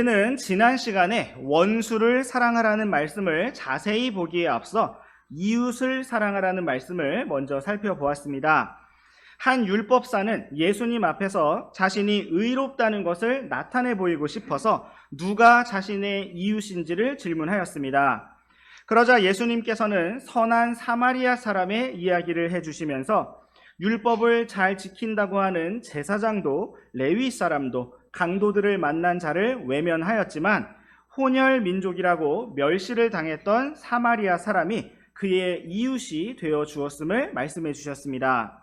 우리는 지난 시간에 원수를 사랑하라는 말씀을 자세히 보기에 앞서 이웃을 사랑하라는 말씀을 먼저 살펴보았습니다. 한 율법사는 예수님 앞에서 자신이 의롭다는 것을 나타내 보이고 싶어서 누가 자신의 이웃인지를 질문하였습니다. 그러자 예수님께서는 선한 사마리아 사람의 이야기를 해주시면서 율법을 잘 지킨다고 하는 제사장도 레위 사람도 강도들을 만난 자를 외면하였지만 혼혈 민족이라고 멸시를 당했던 사마리아 사람이 그의 이웃이 되어 주었음을 말씀해 주셨습니다.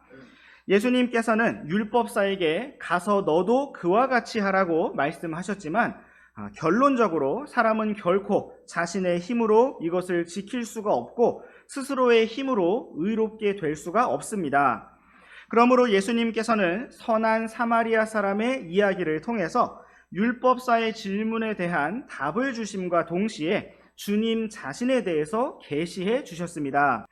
예수님께서는 율법사에게 가서 너도 그와 같이 하라고 말씀하셨지만 아, 결론적으로 사람은 결코 자신의 힘으로 이것을 지킬 수가 없고 스스로의 힘으로 의롭게 될 수가 없습니다. 그러므로 예수님께서는 선한 사마리아 사람의 이야기를 통해서 율법사의 질문에 대한 답을 주심과 동시에 주님 자신에 대해서 계시해 주셨습니다.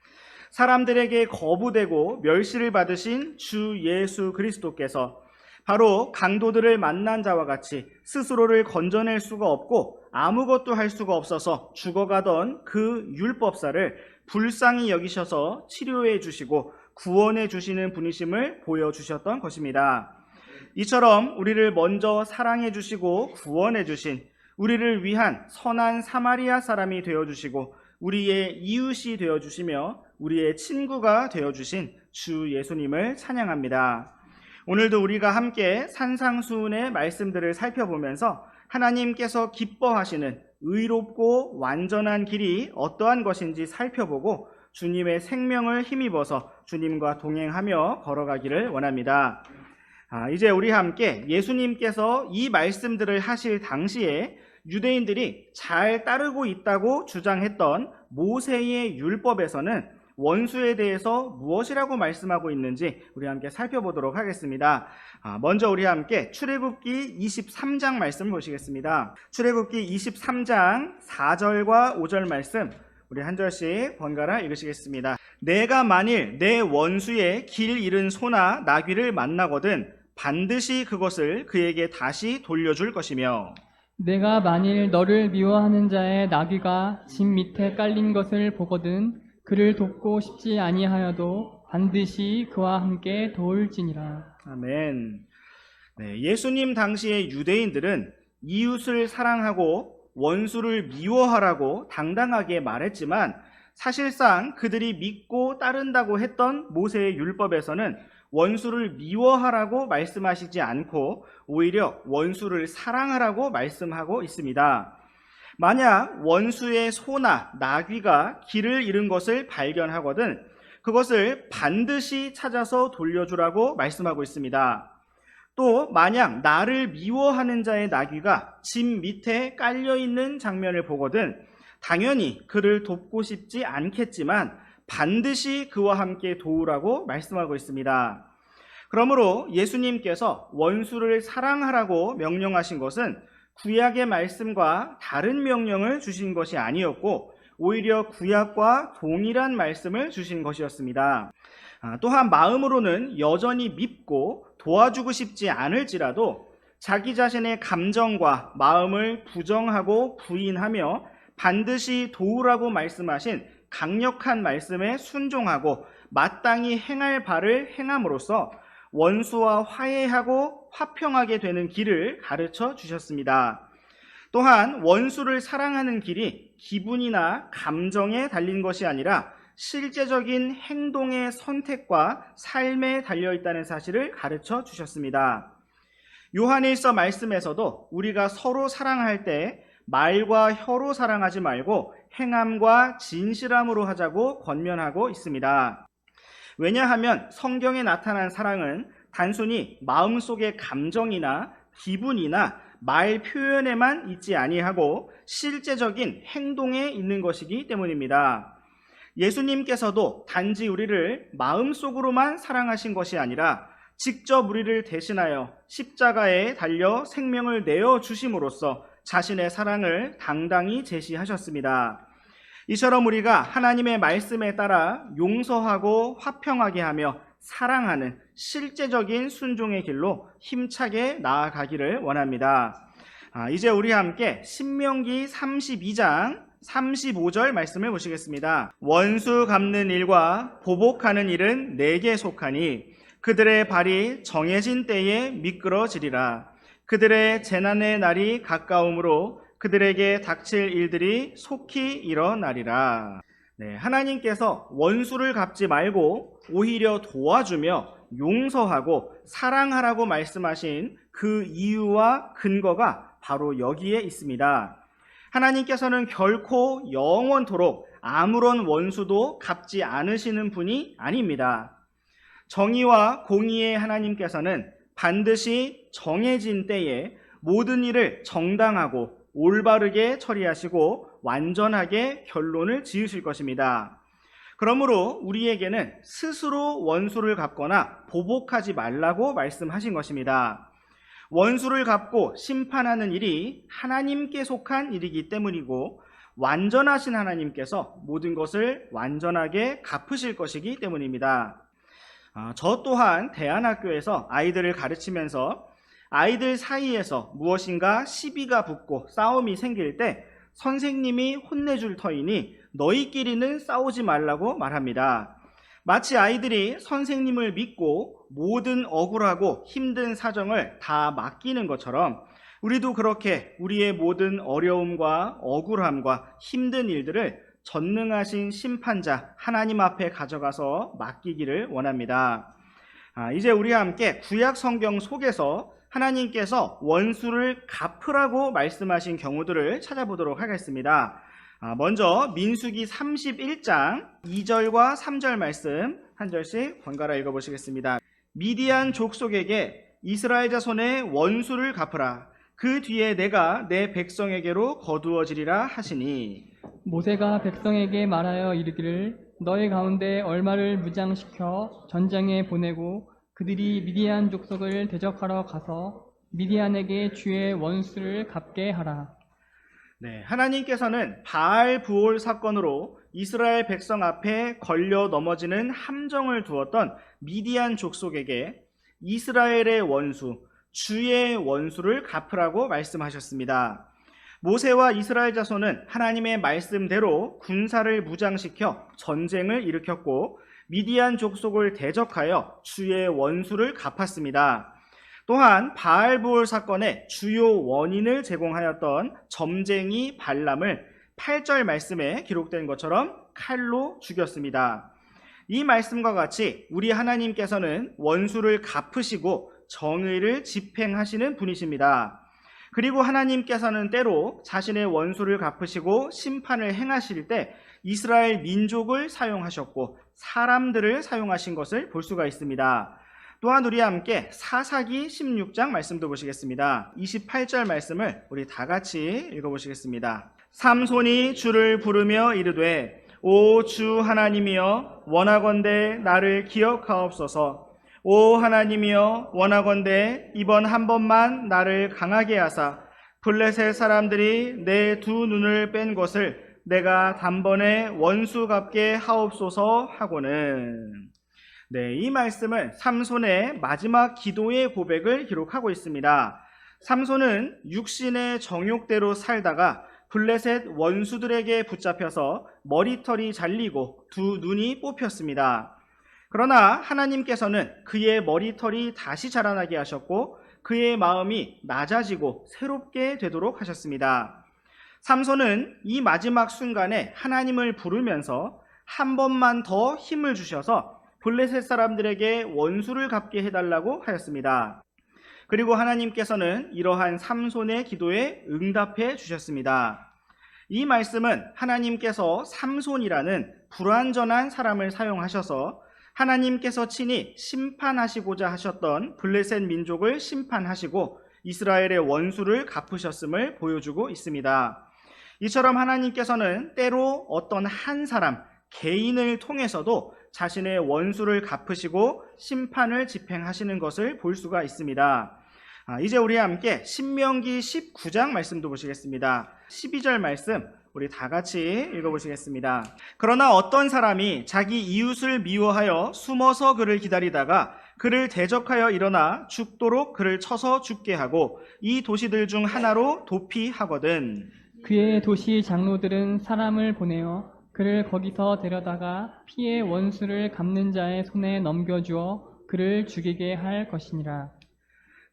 사람들에게 거부되고 멸시를 받으신 주 예수 그리스도께서 바로 강도들을 만난 자와 같이 스스로를 건져낼 수가 없고 아무것도 할 수가 없어서 죽어가던 그 율법사를 불쌍히 여기셔서 치료해 주시고 구원해 주시는 분이심을 보여주셨던 것입니다. 이처럼 우리를 먼저 사랑해 주시고 구원해 주신 우리를 위한 선한 사마리아 사람이 되어 주시고 우리의 이웃이 되어 주시며 우리의 친구가 되어 주신 주 예수님을 찬양합니다. 오늘도 우리가 함께 산상수훈의 말씀들을 살펴보면서 하나님께서 기뻐하시는 의롭고 완전한 길이 어떠한 것인지 살펴보고 주님의 생명을 힘입어서 주님과 동행하며 걸어가기를 원합니다. 아, 이제 우리 함께 예수님께서 이 말씀들을 하실 당시에 유대인들이 잘 따르고 있다고 주장했던 모세의 율법에서는 원수에 대해서 무엇이라고 말씀하고 있는지 우리 함께 살펴보도록 하겠습니다. 아, 먼저 우리 함께 출애굽기 23장 말씀 보시겠습니다. 출애굽기 23장 4절과 5절 말씀 우리 한 절씩 번갈아 읽으시겠습니다. 내가 만일 내 원수의 길 잃은 소나 나귀를 만나거든 반드시 그것을 그에게 다시 돌려줄 것이며 내가 만일 너를 미워하는 자의 나귀가 집 밑에 깔린 것을 보거든 그를 돕고 싶지 아니하여도 반드시 그와 함께 도울지니라. 아멘. 네, 예수님 당시의 유대인들은 이웃을 사랑하고 원수를 미워하라고 당당하게 말했지만 사실상 그들이 믿고 따른다고 했던 모세의 율법에서는 원수를 미워하라고 말씀하시지 않고 오히려 원수를 사랑하라고 말씀하고 있습니다. 만약 원수의 소나 나귀가 길을 잃은 것을 발견하거든 그것을 반드시 찾아서 돌려주라고 말씀하고 있습니다. 또 만약 나를 미워하는 자의 나귀가 집 밑에 깔려 있는 장면을 보거든 당연히 그를 돕고 싶지 않겠지만 반드시 그와 함께 도우라고 말씀하고 있습니다. 그러므로 예수님께서 원수를 사랑하라고 명령하신 것은 구약의 말씀과 다른 명령을 주신 것이 아니었고 오히려 구약과 동일한 말씀을 주신 것이었습니다. 아, 또한 마음으로는 여전히 믿고 도와주고 싶지 않을지라도 자기 자신의 감정과 마음을 부정하고 부인하며 반드시 도우라고 말씀하신 강력한 말씀에 순종하고 마땅히 행할 바를 행함으로써 원수와 화해하고 화평하게 되는 길을 가르쳐 주셨습니다. 또한 원수를 사랑하는 길이 기분이나 감정에 달린 것이 아니라 실제적인 행동의 선택과 삶에 달려 있다는 사실을 가르쳐 주셨습니다. 요한일서 말씀에서도 우리가 서로 사랑할 때 말과 혀로 사랑하지 말고 행함과 진실함으로 하자고 권면하고 있습니다. 왜냐하면 성경에 나타난 사랑은 단순히 마음속의 감정이나 기분이나 말 표현에만 있지 아니하고 실제적인 행동에 있는 것이기 때문입니다. 예수님께서도 단지 우리를 마음속으로만 사랑하신 것이 아니라 직접 우리를 대신하여 십자가에 달려 생명을 내어 주심으로써 자신의 사랑을 당당히 제시하셨습니다. 이처럼 우리가 하나님의 말씀에 따라 용서하고 화평하게 하며 사랑하는 실제적인 순종의 길로 힘차게 나아가기를 원합니다. 아, 이제 우리 함께 신명기 32장 35절 말씀을 보시겠습니다. 원수 갚는 일과 보복하는 일은 내게 속하니 그들의 발이 정해진 때에 미끄러지리라. 그들의 재난의 날이 가까움으로 그들에게 닥칠 일들이 속히 일어나리라. 네, 하나님께서 원수를 갚지 말고 오히려 도와주며 용서하고 사랑하라고 말씀하신 그 이유와 근거가 바로 여기에 있습니다. 하나님께서는 결코 영원토록 아무런 원수도 갚지 않으시는 분이 아닙니다. 정의와 공의의 하나님께서는 반드시 정해진 때에 모든 일을 정당하고 올바르게 처리하시고 완전하게 결론을 지으실 것입니다. 그러므로 우리에게는 스스로 원수를 갚거나 보복하지 말라고 말씀하신 것입니다. 원수를 갚고 심판하는 일이 하나님께 속한 일이기 때문이고 완전하신 하나님께서 모든 것을 완전하게 갚으실 것이기 때문입니다. 아, 저 또한 대안학교에서 아이들을 가르치면서 아이들 사이에서 무엇인가 시비가 붙고 싸움이 생길 때 선생님이 혼내줄 터이니 너희끼리는 싸우지 말라고 말합니다. 마치 아이들이 선생님을 믿고 모든 억울하고 힘든 사정을 다 맡기는 것처럼 우리도 그렇게 우리의 모든 어려움과 억울함과 힘든 일들을 전능하신 심판자 하나님 앞에 가져가서 맡기기를 원합니다. 아, 이제 우리와 함께 구약 성경 속에서 하나님께서 원수를 갚으라고 말씀하신 경우들을 찾아보도록 하겠습니다. 아, 먼저 민수기 31장 2절과 3절 말씀 한 절씩 번갈아 읽어보시겠습니다. 미디안 족속에게 이스라엘 자손의 원수를 갚으라. 그 뒤에 내가 내 백성에게로 거두어지리라 하시니 모세가 백성에게 말하여 이르기를 너희 가운데 얼마를 무장시켜 전장에 보내고 그들이 미디안 족속을 대적하러 가서 미디안에게 주의 원수를 갚게 하라. 네, 하나님께서는 바알 부올 사건으로 이스라엘 백성 앞에 걸려 넘어지는 함정을 두었던 미디안 족속에게 이스라엘의 원수, 주의 원수를 갚으라고 말씀하셨습니다. 모세와 이스라엘 자손은 하나님의 말씀대로 군사를 무장시켜 전쟁을 일으켰고 미디안 족속을 대적하여 주의 원수를 갚았습니다. 또한 바알부올 사건의 주요 원인을 제공하였던 점쟁이 발람을 8절 말씀에 기록된 것처럼 칼로 죽였습니다. 이 말씀과 같이 우리 하나님께서는 원수를 갚으시고 정의를 집행하시는 분이십니다. 그리고 하나님께서는 때로 자신의 원수를 갚으시고 심판을 행하실 때 이스라엘 민족을 사용하셨고 사람들을 사용하신 것을 볼 수가 있습니다. 또한 우리 함께 사사기 16장 말씀도 보시겠습니다. 28절 말씀을 우리 다 같이 읽어보시겠습니다. 삼손이 주를 부르며 이르되 오 주 하나님이여 원하건대 나를 기억하옵소서 오 하나님이여 원하건대 이번 한 번만 나를 강하게 하사 블레셋 사람들이 내 두 눈을 뺀 것을 내가 단번에 원수 갚게 하옵소서 하고는 네, 이 말씀은 삼손의 마지막 기도의 고백을 기록하고 있습니다. 삼손은 육신의 정욕대로 살다가 블레셋 원수들에게 붙잡혀서 머리털이 잘리고 두 눈이 뽑혔습니다. 그러나 하나님께서는 그의 머리털이 다시 자라나게 하셨고 그의 마음이 낮아지고 새롭게 되도록 하셨습니다. 삼손은 이 마지막 순간에 하나님을 부르면서 한 번만 더 힘을 주셔서 블레셋 사람들에게 원수를 갚게 해달라고 하였습니다. 그리고 하나님께서는 이러한 삼손의 기도에 응답해 주셨습니다. 이 말씀은 하나님께서 삼손이라는 불완전한 사람을 사용하셔서 하나님께서 친히 심판하시고자 하셨던 블레셋 민족을 심판하시고 이스라엘의 원수를 갚으셨음을 보여주고 있습니다. 이처럼 하나님께서는 때로 어떤 한 사람, 개인을 통해서도 자신의 원수를 갚으시고 심판을 집행하시는 것을 볼 수가 있습니다. 아, 이제 우리 함께 신명기 19장 말씀도 보시겠습니다. 12절 말씀 우리 다 같이 읽어보시겠습니다. 그러나 어떤 사람이 자기 이웃을 미워하여 숨어서 그를 기다리다가 그를 대적하여 일어나 죽도록 그를 쳐서 죽게 하고 이 도시들 중 하나로 도피하거든. 그의 도시 장로들은 사람을 보내어 그를 거기서 데려다가 피의 원수를 갚는 자의 손에 넘겨주어 그를 죽이게 할 것이니라.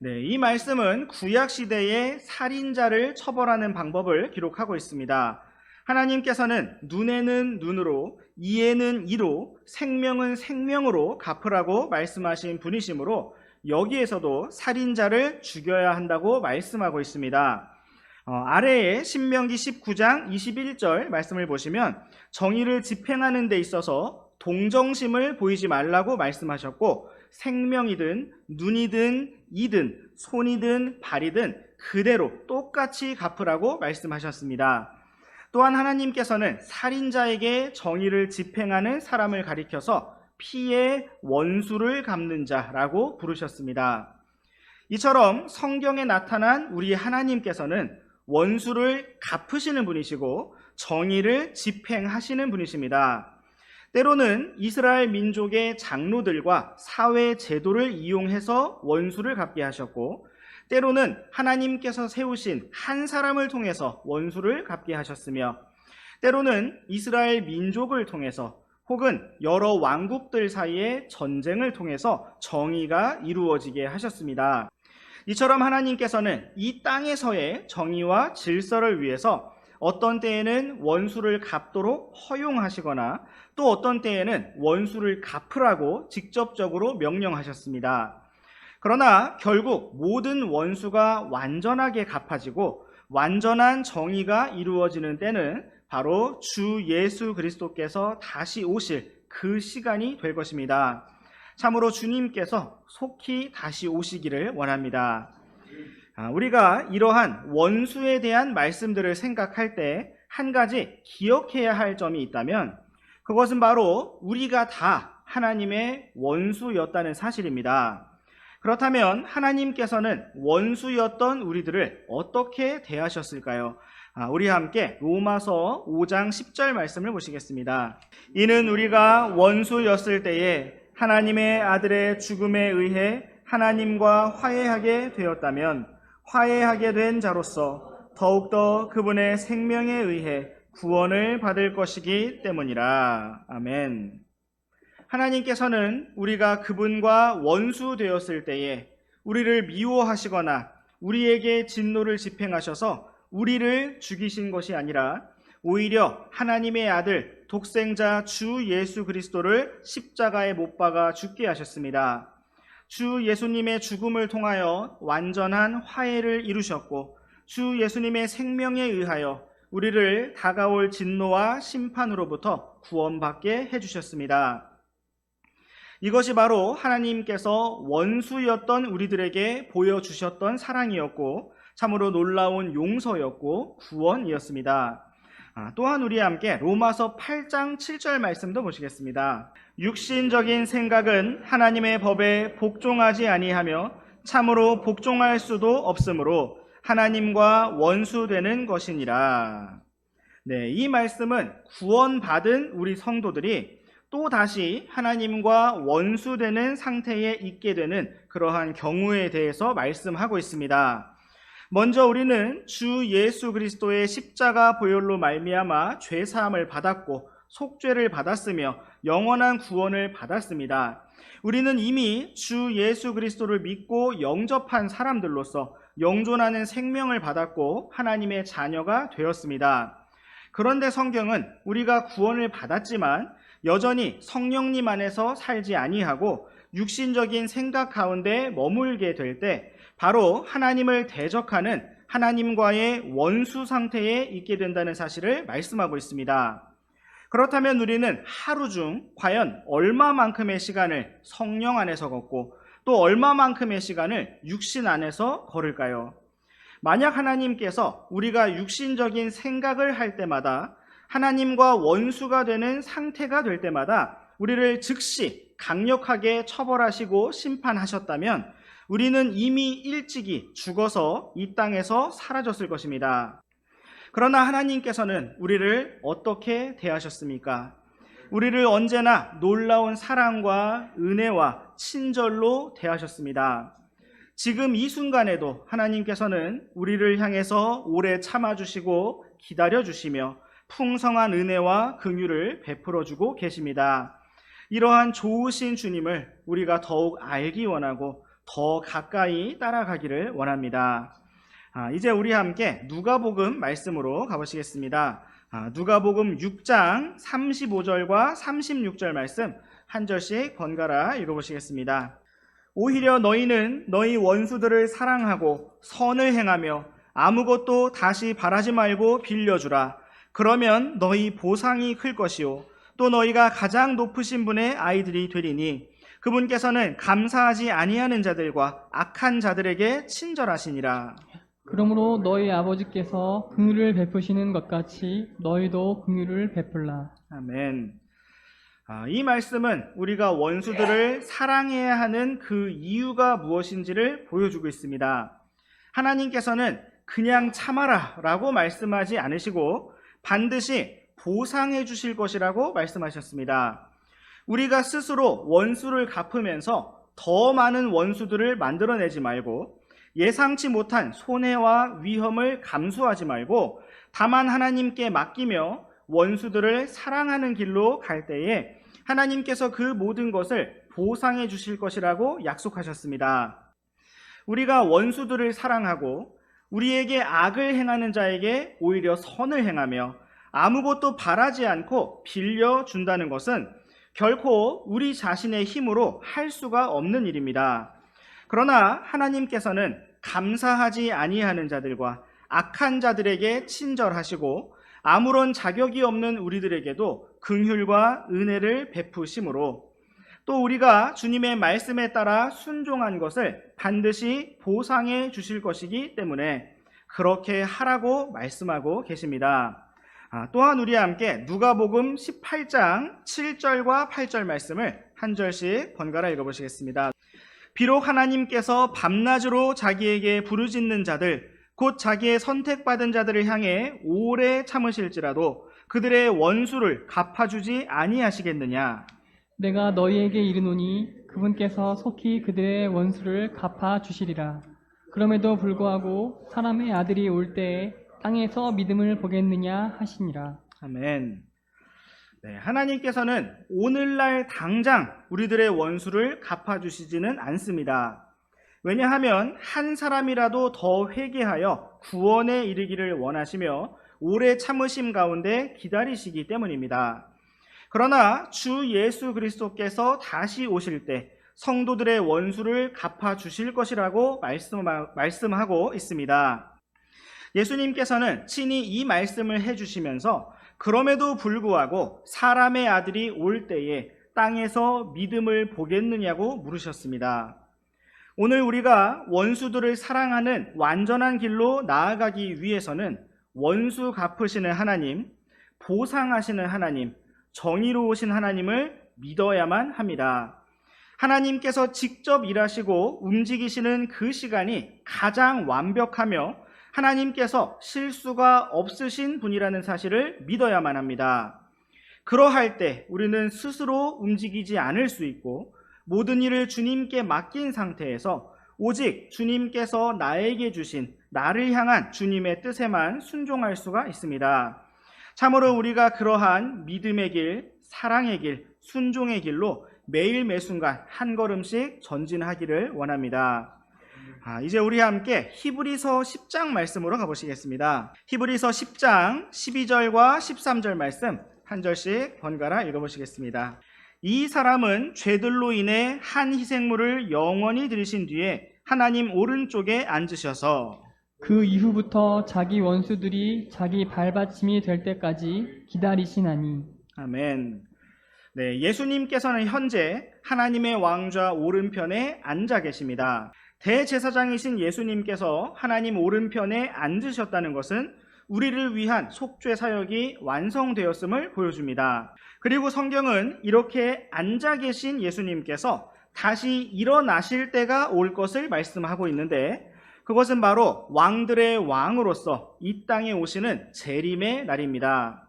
네, 이 말씀은 구약 시대의 살인자를 처벌하는 방법을 기록하고 있습니다. 하나님께서는 눈에는 눈으로, 이에는 이로, 생명은 생명으로 갚으라고 말씀하신 분이시므로 여기에서도 살인자를 죽여야 한다고 말씀하고 있습니다. 어, 아래에 신명기 19장 21절 말씀을 보시면 정의를 집행하는 데 있어서 동정심을 보이지 말라고 말씀하셨고 생명이든 눈이든 이든 손이든 발이든 그대로 똑같이 갚으라고 말씀하셨습니다. 또한 하나님께서는 살인자에게 정의를 집행하는 사람을 가리켜서 피의 원수를 갚는 자라고 부르셨습니다. 이처럼 성경에 나타난 우리 하나님께서는 원수를 갚으시는 분이시고 정의를 집행하시는 분이십니다. 때로는 이스라엘 민족의 장로들과 사회 제도를 이용해서 원수를 갚게 하셨고, 때로는 하나님께서 세우신 한 사람을 통해서 원수를 갚게 하셨으며, 때로는 이스라엘 민족을 통해서 혹은 여러 왕국들 사이의 전쟁을 통해서 정의가 이루어지게 하셨습니다. 이처럼 하나님께서는 이 땅에서의 정의와 질서를 위해서 어떤 때에는 원수를 갚도록 허용하시거나 또 어떤 때에는 원수를 갚으라고 직접적으로 명령하셨습니다. 그러나 결국 모든 원수가 완전하게 갚아지고 완전한 정의가 이루어지는 때는 바로 주 예수 그리스도께서 다시 오실 그 시간이 될 것입니다. 참으로 주님께서 속히 다시 오시기를 원합니다. 아, 우리가 이러한 원수에 대한 말씀들을 생각할 때 한 가지 기억해야 할 점이 있다면 그것은 바로 우리가 다 하나님의 원수였다는 사실입니다. 그렇다면 하나님께서는 원수였던 우리들을 어떻게 대하셨을까요? 아, 우리 함께 로마서 5장 10절 말씀을 보시겠습니다. 이는 우리가 원수였을 때에 하나님의 아들의 죽음에 의해 하나님과 화해하게 되었다면 화해하게 된 자로서 더욱더 그분의 생명에 의해 구원을 받을 것이기 때문이라. 아멘. 하나님께서는 우리가 그분과 원수 되었을 때에 우리를 미워하시거나 우리에게 진노를 집행하셔서 우리를 죽이신 것이 아니라 오히려 하나님의 아들 독생자 주 예수 그리스도를 십자가에 못 박아 죽게 하셨습니다. 주 예수님의 죽음을 통하여 완전한 화해를 이루셨고 주 예수님의 생명에 의하여 우리를 다가올 진노와 심판으로부터 구원받게 해주셨습니다. 이것이 바로 하나님께서 원수였던 우리들에게 보여주셨던 사랑이었고 참으로 놀라운 용서였고 구원이었습니다. 아, 또한 우리 함께 로마서 8장 7절 말씀도 보시겠습니다. 육신적인 생각은 하나님의 법에 복종하지 아니하며 참으로 복종할 수도 없으므로 하나님과 원수되는 것이니라. 네, 이 말씀은 구원받은 우리 성도들이 또 다시 하나님과 원수되는 상태에 있게 되는 그러한 경우에 대해서 말씀하고 있습니다. 먼저 우리는 주 예수 그리스도의 십자가 보혈로 말미암아 죄 사함을 받았고 속죄를 받았으며 영원한 구원을 받았습니다. 우리는 이미 주 예수 그리스도를 믿고 영접한 사람들로서 영존하는 생명을 받았고 하나님의 자녀가 되었습니다. 그런데 성경은 우리가 구원을 받았지만 여전히 성령님 안에서 살지 아니하고 육신적인 생각 가운데 머물게 될 때 바로 하나님을 대적하는 하나님과의 원수 상태에 있게 된다는 사실을 말씀하고 있습니다. 그렇다면 우리는 하루 중 과연 얼마만큼의 시간을 성령 안에서 걷고 또 얼마만큼의 시간을 육신 안에서 걸을까요? 만약 하나님께서 우리가 육신적인 생각을 할 때마다 하나님과 원수가 되는 상태가 될 때마다 우리를 즉시 강력하게 처벌하시고 심판하셨다면 우리는 이미 일찍이 죽어서 이 땅에서 사라졌을 것입니다. 그러나 하나님께서는 우리를 어떻게 대하셨습니까? 우리를 언제나 놀라운 사랑과 은혜와 친절로 대하셨습니다. 지금 이 순간에도 하나님께서는 우리를 향해서 오래 참아주시고 기다려주시며 풍성한 은혜와 긍휼을 베풀어주고 계십니다. 이러한 좋으신 주님을 우리가 더욱 알기 원하고 더 가까이 따라가기를 원합니다. 아, 이제 우리 함께 누가복음 말씀으로 가보시겠습니다. 아, 누가복음 6장 35절과 36절 말씀 한 절씩 번갈아 읽어보시겠습니다. 오히려 너희는 너희 원수들을 사랑하고 선을 행하며 아무것도 다시 바라지 말고 빌려주라. 그러면 너희 보상이 클 것이요. 또 너희가 가장 높으신 분의 아이들이 되리니 그분께서는 감사하지 아니하는 자들과 악한 자들에게 친절하시니라. 그러므로 너희 아버지께서 긍휼을 베푸시는 것 같이 너희도 긍휼을 베풀라. 아멘. 아, 이 말씀은 우리가 원수들을 사랑해야 하는 그 이유가 무엇인지를 보여주고 있습니다. 하나님께서는 그냥 참아라 라고 말씀하지 않으시고 반드시 보상해 주실 것이라고 말씀하셨습니다. 우리가 스스로 원수를 갚으면서 더 많은 원수들을 만들어내지 말고 예상치 못한 손해와 위험을 감수하지 말고 다만 하나님께 맡기며 원수들을 사랑하는 길로 갈 때에 하나님께서 그 모든 것을 보상해 주실 것이라고 약속하셨습니다. 우리가 원수들을 사랑하고 우리에게 악을 행하는 자에게 오히려 선을 행하며 아무것도 바라지 않고 빌려준다는 것은 결코 우리 자신의 힘으로 할 수가 없는 일입니다. 그러나 하나님께서는 감사하지 아니하는 자들과 악한 자들에게 친절하시고 아무런 자격이 없는 우리들에게도 긍휼과 은혜를 베푸심으로 또 우리가 주님의 말씀에 따라 순종한 것을 반드시 보상해 주실 것이기 때문에 그렇게 하라고 말씀하고 계십니다. 아, 또한 우리와 함께 누가복음 18장 7절과 8절 말씀을 한 절씩 번갈아 읽어보시겠습니다. 비록 하나님께서 밤낮으로 자기에게 부르짖는 자들, 곧 자기의 선택받은 자들을 향해 오래 참으실지라도 그들의 원수를 갚아주지 아니하시겠느냐. 내가 너희에게 이르노니 그분께서 속히 그들의 원수를 갚아 주시리라. 그럼에도 불구하고 사람의 아들이 올 때에 땅에서 믿음을 보겠느냐 하시니라. 아멘. 네, 하나님께서는 오늘날 당장 우리들의 원수를 갚아주시지는 않습니다. 왜냐하면 한 사람이라도 더 회개하여 구원에 이르기를 원하시며 오래 참으심 가운데 기다리시기 때문입니다. 그러나 주 예수 그리스도께서 다시 오실 때 성도들의 원수를 갚아 주실 것이라고 말씀하고 있습니다. 예수님께서는 친히 이 말씀을 해주시면서 그럼에도 불구하고 사람의 아들이 올 때에 땅에서 믿음을 보겠느냐고 물으셨습니다. 오늘 우리가 원수들을 사랑하는 완전한 길로 나아가기 위해서는 원수 갚으시는 하나님, 보상하시는 하나님, 정의로우신 하나님을 믿어야만 합니다. 하나님께서 직접 일하시고 움직이시는 그 시간이 가장 완벽하며 하나님께서 실수가 없으신 분이라는 사실을 믿어야만 합니다. 그러할 때 우리는 스스로 움직이지 않을 수 있고 모든 일을 주님께 맡긴 상태에서 오직 주님께서 나에게 주신 나를 향한 주님의 뜻에만 순종할 수가 있습니다. 참으로 우리가 그러한 믿음의 길, 사랑의 길, 순종의 길로 매일 매순간 한 걸음씩 전진하기를 원합니다. 아, 이제 우리 함께 히브리서 10장 말씀으로 가보시겠습니다. 히브리서 10장 12절과 13절 말씀 한 절씩 번갈아 읽어보시겠습니다. 이 사람은 죄들로 인해 한 희생물을 영원히 들으신 뒤에 하나님 오른쪽에 앉으셔서 그 이후부터 자기 원수들이 자기 발받침이 될 때까지 기다리시나니 아멘. 네, 예수님께서는 현재 하나님의 왕좌 오른편에 앉아 계십니다. 대제사장이신 예수님께서 하나님 오른편에 앉으셨다는 것은 우리를 위한 속죄 사역이 완성되었음을 보여줍니다. 그리고 성경은 이렇게 앉아 계신 예수님께서 다시 일어나실 때가 올 것을 말씀하고 있는데 그것은 바로 왕들의 왕으로서 이 땅에 오시는 재림의 날입니다.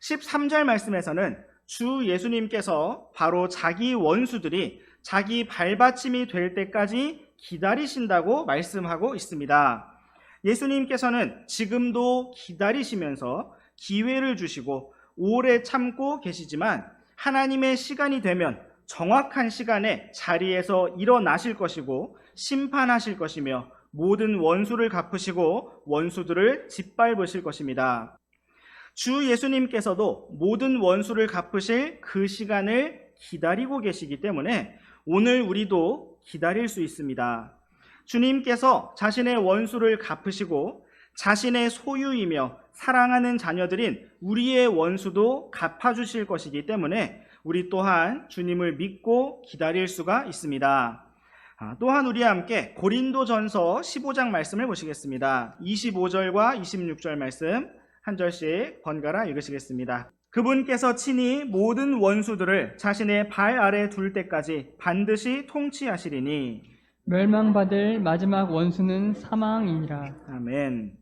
13절 말씀에서는 주 예수님께서 바로 자기 원수들이 자기 발받침이 될 때까지 기다리신다고 말씀하고 있습니다. 예수님께서는 지금도 기다리시면서 기회를 주시고 오래 참고 계시지만 하나님의 시간이 되면 정확한 시간에 자리에서 일어나실 것이고 심판하실 것이며 모든 원수를 갚으시고 원수들을 짓밟으실 것입니다. 주 예수님께서도 모든 원수를 갚으실 그 시간을 기다리고 계시기 때문에 오늘 우리도 기다릴 수 있습니다. 주님께서 자신의 원수를 갚으시고 자신의 소유이며 사랑하는 자녀들인 우리의 원수도 갚아주실 것이기 때문에 우리 또한 주님을 믿고 기다릴 수가 있습니다. 아, 또한 우리 함께 고린도 전서 15장 말씀을 보시겠습니다. 25절과 26절 말씀 한 절씩 번갈아 읽으시겠습니다. 그분께서 친히 모든 원수들을 자신의 발 아래 둘 때까지 반드시 통치하시리니 멸망받을 마지막 원수는 사망이니라. 아멘.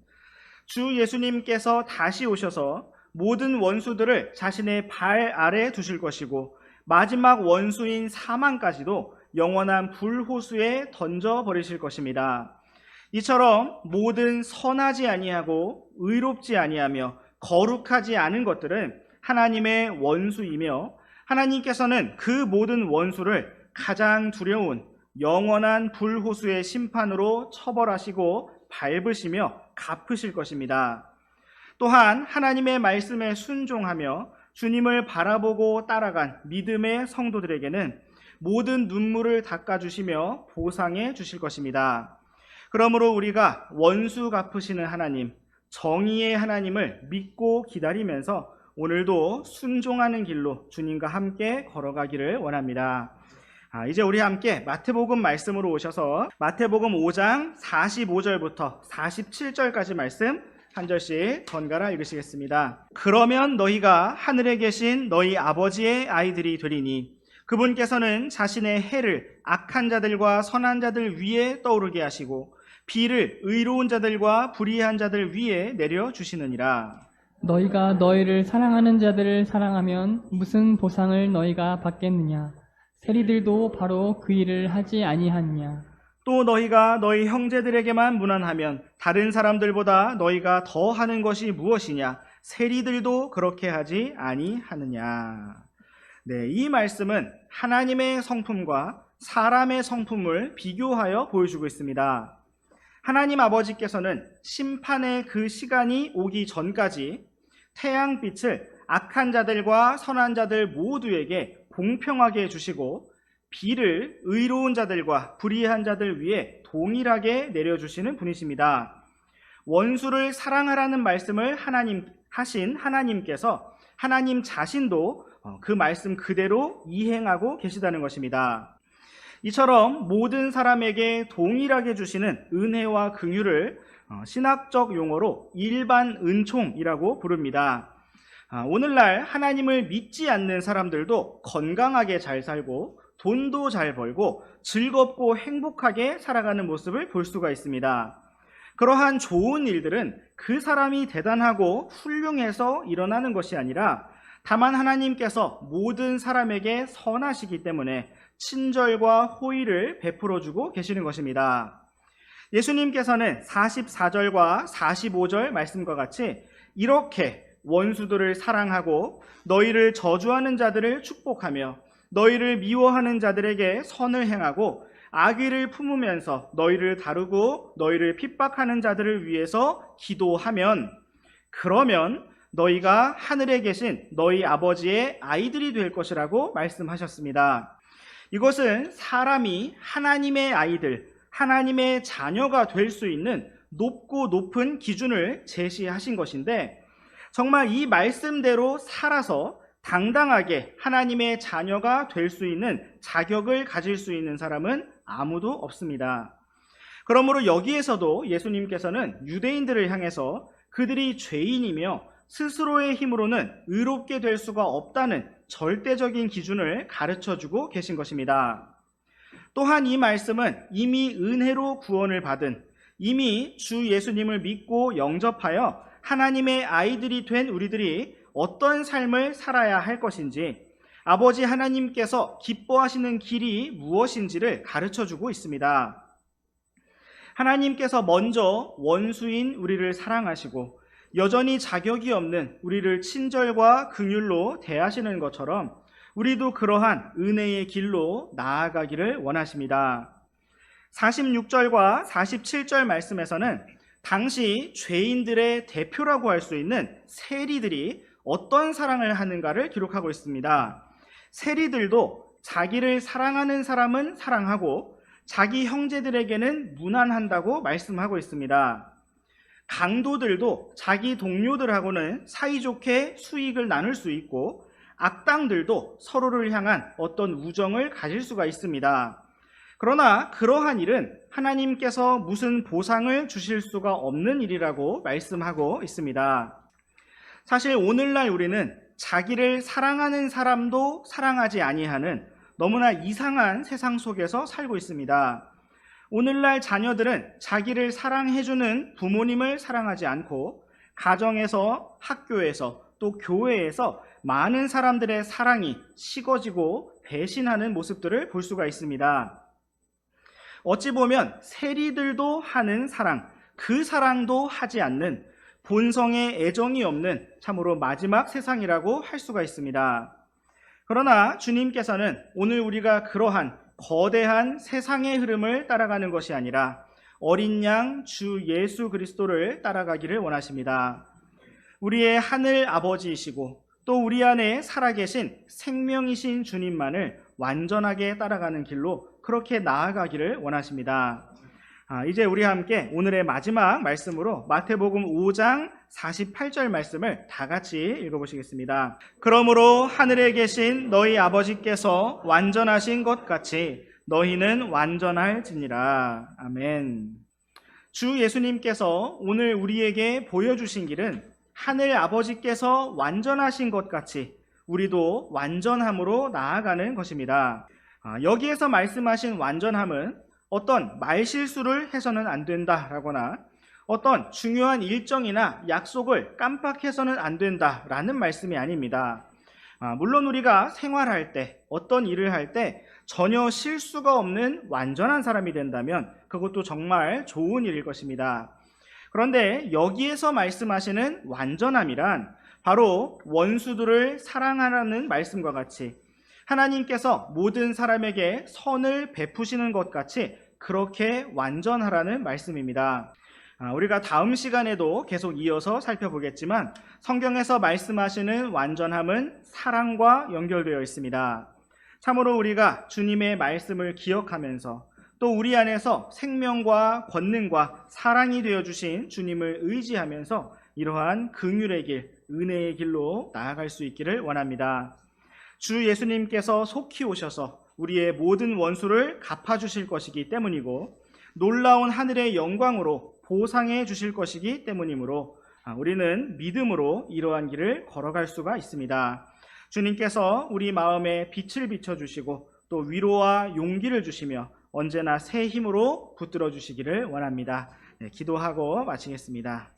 주 예수님께서 다시 오셔서 모든 원수들을 자신의 발 아래 두실 것이고 마지막 원수인 사망까지도 영원한 불호수에 던져 버리실 것입니다. 이처럼 모든 선하지 아니하고 의롭지 아니하며 거룩하지 않은 것들은 하나님의 원수이며 하나님께서는 그 모든 원수를 가장 두려운 영원한 불호수의 심판으로 처벌하시고 밟으시며 갚으실 것입니다. 또한 하나님의 말씀에 순종하며 주님을 바라보고 따라간 믿음의 성도들에게는 모든 눈물을 닦아주시며 보상해 주실 것입니다. 그러므로 우리가 원수 갚으시는 하나님, 정의의 하나님을 믿고 기다리면서 오늘도 순종하는 길로 주님과 함께 걸어가기를 원합니다. 아, 이제 우리 함께 마태복음 말씀으로 오셔서 마태복음 5장 45절부터 47절까지 말씀 한 절씩 번갈아 읽으시겠습니다. 그러면 너희가 하늘에 계신 너희 아버지의 아이들이 되리니 그분께서는 자신의 해를 악한 자들과 선한 자들 위에 떠오르게 하시고 비를 의로운 자들과 불의한 자들 위에 내려 주시느니라. 너희가 너희를 사랑하는 자들을 사랑하면 무슨 보상을 너희가 받겠느냐? 세리들도 바로 그 일을 하지 아니하느냐? 또 너희가 너희 형제들에게만 무난하면 다른 사람들보다 너희가 더 하는 것이 무엇이냐? 세리들도 그렇게 하지 아니하느냐? 네, 이 말씀은 하나님의 성품과 사람의 성품을 비교하여 보여주고 있습니다. 하나님 아버지께서는 심판의 그 시간이 오기 전까지 태양빛을 악한 자들과 선한 자들 모두에게 공평하게 주시고 비를 의로운 자들과 불의한 자들 위에 동일하게 내려주시는 분이십니다. 원수를 사랑하라는 말씀을 하나님 하신 하나님께서 하나님 자신도 어, 그 말씀 그대로 이행하고 계시다는 것입니다. 이처럼 모든 사람에게 동일하게 주시는 은혜와 긍휼을 어, 신학적 용어로 일반 은총이라고 부릅니다. 아, 오늘날 하나님을 믿지 않는 사람들도 건강하게 잘 살고 돈도 잘 벌고 즐겁고 행복하게 살아가는 모습을 볼 수가 있습니다. 그러한 좋은 일들은 그 사람이 대단하고 훌륭해서 일어나는 것이 아니라 다만 하나님께서 모든 사람에게 선하시기 때문에 친절과 호의를 베풀어 주고 계시는 것입니다. 예수님께서는 44절과 45절 말씀과 같이 이렇게 원수들을 사랑하고 너희를 저주하는 자들을 축복하며 너희를 미워하는 자들에게 선을 행하고 악의를 품으면서 너희를 다루고 너희를 핍박하는 자들을 위해서 기도하면 그러면 너희가 하늘에 계신 너희 아버지의 아이들이 될 것이라고 말씀하셨습니다. 이것은 사람이 하나님의 아이들, 하나님의 자녀가 될 수 있는 높고 높은 기준을 제시하신 것인데 정말 이 말씀대로 살아서 당당하게 하나님의 자녀가 될 수 있는 자격을 가질 수 있는 사람은 아무도 없습니다. 그러므로 여기에서도 예수님께서는 유대인들을 향해서 그들이 죄인이며 스스로의 힘으로는 의롭게 될 수가 없다는 절대적인 기준을 가르쳐 주고 계신 것입니다. 또한 이 말씀은 이미 은혜로 구원을 받은 이미 주 예수님을 믿고 영접하여 하나님의 아이들이 된 우리들이 어떤 삶을 살아야 할 것인지 아버지 하나님께서 기뻐하시는 길이 무엇인지를 가르쳐 주고 있습니다. 하나님께서 먼저 원수인 우리를 사랑하시고 여전히 자격이 없는 우리를 친절과 긍휼로 대하시는 것처럼 우리도 그러한 은혜의 길로 나아가기를 원하십니다. 46절과 47절 말씀에서는 당시 죄인들의 대표라고 할 수 있는 세리들이 어떤 사랑을 하는가를 기록하고 있습니다. 세리들도 자기를 사랑하는 사람은 사랑하고 자기 형제들에게는 무난한다고 말씀하고 있습니다. 강도들도 자기 동료들하고는 사이좋게 수익을 나눌 수 있고 악당들도 서로를 향한 어떤 우정을 가질 수가 있습니다. 그러나 그러한 일은 하나님께서 무슨 보상을 주실 수가 없는 일이라고 말씀하고 있습니다. 사실 오늘날 우리는 자기를 사랑하는 사람도 사랑하지 아니하는 너무나 이상한 세상 속에서 살고 있습니다. 오늘날 자녀들은 자기를 사랑해주는 부모님을 사랑하지 않고 가정에서 학교에서 또 교회에서 많은 사람들의 사랑이 식어지고 배신하는 모습들을 볼 수가 있습니다. 어찌 보면 세리들도 하는 사랑, 그 사랑도 하지 않는 본성의 애정이 없는 참으로 마지막 세상이라고 할 수가 있습니다. 그러나 주님께서는 오늘 우리가 그러한 거대한 세상의 흐름을 따라가는 것이 아니라 어린 양 주 예수 그리스도를 따라가기를 원하십니다. 우리의 하늘 아버지이시고 또 우리 안에 살아계신 생명이신 주님만을 완전하게 따라가는 길로 그렇게 나아가기를 원하십니다. 아, 이제 우리 함께 오늘의 마지막 말씀으로 마태복음 5장 48절 말씀을 다 같이 읽어보시겠습니다. 그러므로 하늘에 계신 너희 아버지께서 완전하신 것 같이 너희는 완전할지니라. 아멘. 주 예수님께서 오늘 우리에게 보여주신 길은 하늘 아버지께서 완전하신 것 같이 우리도 완전함으로 나아가는 것입니다. 아, 여기에서 말씀하신 완전함은 어떤 말실수를 해서는 안 된다라거나 어떤 중요한 일정이나 약속을 깜빡해서는 안 된다라는 말씀이 아닙니다. 아, 물론 우리가 생활할 때 어떤 일을 할 때 전혀 실수가 없는 완전한 사람이 된다면 그것도 정말 좋은 일일 것입니다. 그런데 여기에서 말씀하시는 완전함이란 바로 원수들을 사랑하라는 말씀과 같이 하나님께서 모든 사람에게 선을 베푸시는 것 같이 그렇게 완전하라는 말씀입니다. 아, 우리가 다음 시간에도 계속 이어서 살펴보겠지만 성경에서 말씀하시는 완전함은 사랑과 연결되어 있습니다. 참으로 우리가 주님의 말씀을 기억하면서 또 우리 안에서 생명과 권능과 사랑이 되어 주신 주님을 의지하면서 이러한 긍휼의 길, 은혜의 길로 나아갈 수 있기를 원합니다. 주 예수님께서 속히 오셔서 우리의 모든 원수를 갚아 주실 것이기 때문이고 놀라운 하늘의 영광으로 보상해 주실 것이기 때문이므로 아, 우리는 믿음으로 이러한 길을 걸어갈 수가 있습니다. 주님께서 우리 마음에 빛을 비춰 주시고 또 위로와 용기를 주시며 언제나 새 힘으로 붙들어 주시기를 원합니다. 네, 기도하고 마치겠습니다.